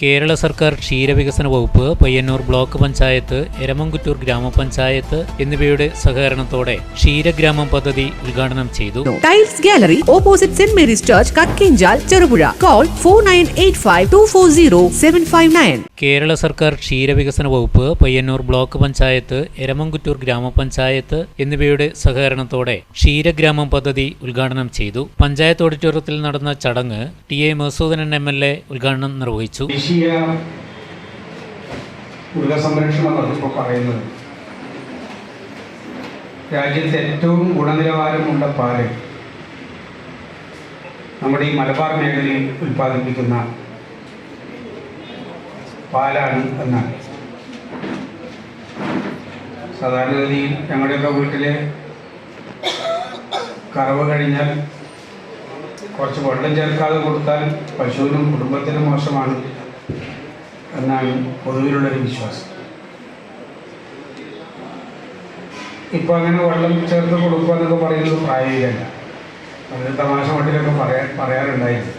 കേരള സർക്കാർ ക്ഷീരവികസന വകുപ്പ് പയ്യന്നൂർ ബ്ലോക്ക് പഞ്ചായത്ത് എരമംകുറ്റൂർ ഗ്രാമപഞ്ചായത്ത് എന്നിവയുടെ സഹകരണത്തോടെ ക്ഷീരഗ്രാമം പദ്ധതി ഉദ്ഘാടനം ചെയ്തു. Tiles gallery opposite saint Mary's church Kakkinchal Cherupuzha call four nine eight five two four zero seven five nine Kerala സർക്കാർ ക്ഷീരവികസന വകുപ്പ് പയ്യന്നൂർ ബ്ലോക്ക് പഞ്ചായത്ത് എരമംകുറ്റൂർ ഗ്രാമപഞ്ചായത്ത് എന്നിവയുടെ സഹകരണത്തോടെ ക്ഷീരഗ്രാമം പദ്ധതി ഉദ്ഘാടനം ചെയ്തു. പഞ്ചായത്ത് ഓഡിറ്റോറിയത്തിൽ നടന്ന ചടങ്ങ് T A Masudanan M L A ഉദ്ഘാടനം നിർവഹിച്ചു. ദേശീയ മൃഗസംരക്ഷണം വകുപ്പ് പറയുന്നത്. രാജ്യത്ത് ഏറ്റവും ഗുണനിലവാരമുള്ള പാൽ നമ്മുടെ ഈ മലബാർ മേഖലയിൽ ഉൽപ്പാദിപ്പിക്കുന്ന പാലാണ് എന്നാണ് സാധാരണഗതിയിൽ ഞങ്ങളുടെയൊക്കെ വീട്ടിലെ കറവ് കഴിഞ്ഞാൽ കുറച്ച് വെള്ളം ചേർക്കാതെ കൊടുത്താൽ പശുവിനും കുടുംബത്തിനും മോശമാണ്. എന്നാണ് പൊതുവിലുള്ളൊരു വിശ്വാസം. ഇപ്പം അങ്ങനെ വെള്ളം ചേർത്ത് കൊടുക്കുക എന്നൊക്കെ പറയുന്നത് പ്രായോഗികമല്ല. അതിന് തമാശ മട്ടിലൊക്കെ പറയാ പറയാറുണ്ടായിരുന്നു.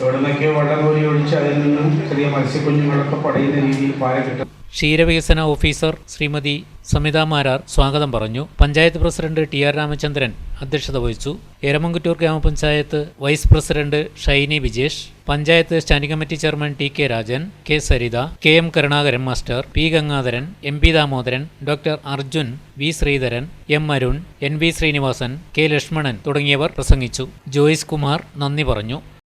എവിടെ നിന്നൊക്കെയോ വെള്ളം കോരി ഒഴിച്ച് അതിൽ നിന്നും ചെറിയ മത്സ്യക്കുഞ്ഞുങ്ങളൊക്കെ പടയുന്ന രീതിയിൽ പാല കിട്ടും. ക്ഷീരവികസന ഓഫീസർ ശ്രീമതി സമിത മാരാർ സ്വാഗതം പറഞ്ഞു. Panchayat president T R Ramachandran അധ്യക്ഷത വഹിച്ചു. Eramamkuttoor grama panchayat vice president Shiny Vijesh panchayat standing committee chairman T K Rajan K Saritha K M Karunakaran master P Gangadharan M P Damodaran doctor Arjun V Sreedharan M Arun N V Srinivasan K Lakshmanan തുടങ്ങിയവർ പ്രസംഗിച്ചു. ജോയിസ് കുമാർ നന്ദി പറഞ്ഞു.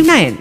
nine